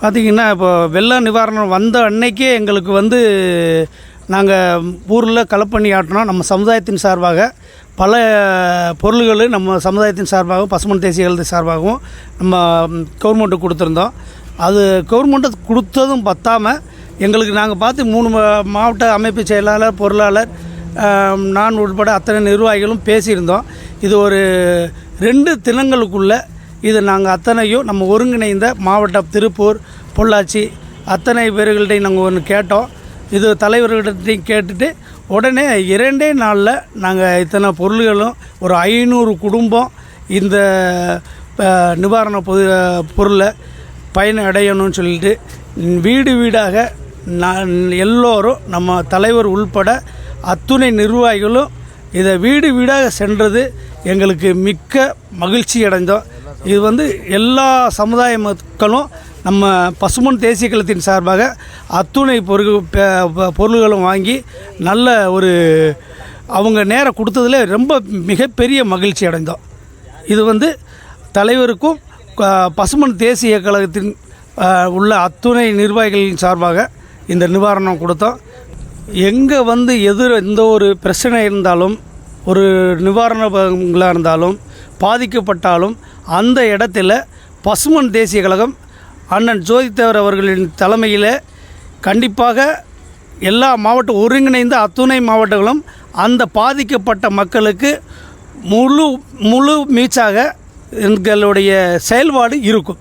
பார்த்திங்கன்னா இப்போ வெள்ள நிவாரணம் வந்த அன்னைக்கே எங்களுக்கு வந்து நாங்கள் ஊரில் களப்பணி ஆட்டினோம். நம்ம சமுதாயத்தின் சார்பாக பல பொருள்கள் நம்ம சமுதாயத்தின் சார்பாகவும் பசுமன் தேசிய சார்பாகவும் நம்ம கவர்மெண்ட்டுக்கு கொடுத்துருந்தோம். அது கவர்மெண்ட்டு கொடுத்ததும் பத்தாமல் எங்களுக்கு நாங்கள் பார்த்து மூணு மாவட்ட அமைப்பு செயலாளர் பொருளாளர் நான் உட்பட அத்தனை நிர்வாகிகளும் பேசியிருந்தோம். இது ஒரு ரெண்டு தினங்களுக்குள்ளே இது நாங்கள் அத்தனையும் நம்ம ஒருங்கிணைந்த மாவட்டம் திருப்பூர் பொள்ளாச்சி அத்தனை பேர்கள்ட்டையும் நாங்கள் ஒன்று கேட்டோம். இது தலைவர்கள்ட்டையும் கேட்டுட்டு உடனே இரண்டே நாளில் நாங்கள் இத்தனை பொருள்களும் ஒரு ஐநூறு குடும்பம் இந்த நிவாரண பொது பொருளை பயன் அடையணும்னு சொல்லிட்டு வீடு வீடாக நான் எல்லோரும் நம்ம தலைவர் உள்பட அத்துணை நிர்வாகிகளும் இதை வீடு வீடாக சென்றது எங்களுக்கு மிக்க மகிழ்ச்சி அடைந்தோம். இது வந்து எல்லா சமுதாய மக்களும் நம்ம பசுமன் தேசிய கழகத்தின் சார்பாக அத்துணை பொருள் பொருள்களும் வாங்கி நல்ல ஒரு அவங்க நேரம் கொடுத்ததில் ரொம்ப மிகப்பெரிய மகிழ்ச்சி அடைந்தோம். இது வந்து தலைவருக்கும் பசுமன் தேசிய கழகத்தின் உள்ள அத்துணை நிர்வாகிகளின் சார்பாக இந்த நிவாரணம் கொடுத்தோம். எங்கே வந்து எதிர் எந்த ஒரு பிரச்சனை இருந்தாலும் ஒரு நிவாரணங்களாக இருந்தாலும் பாதிக்கப்பட்டாலும் அந்த இடத்துல பசுமன் தேசிய கழகம் அண்ணன் ஜோதித்தேவர் அவர்களின் தலைமையில் கண்டிப்பாக எல்லா மாவட்ட ஒருங்கிணைந்த அத்துணை மாவட்டங்களும் அந்த பாதிக்கப்பட்ட மக்களுக்கு முழு முழு மீச்சாக எங்களுடைய செயல்பாடு இருக்கும்.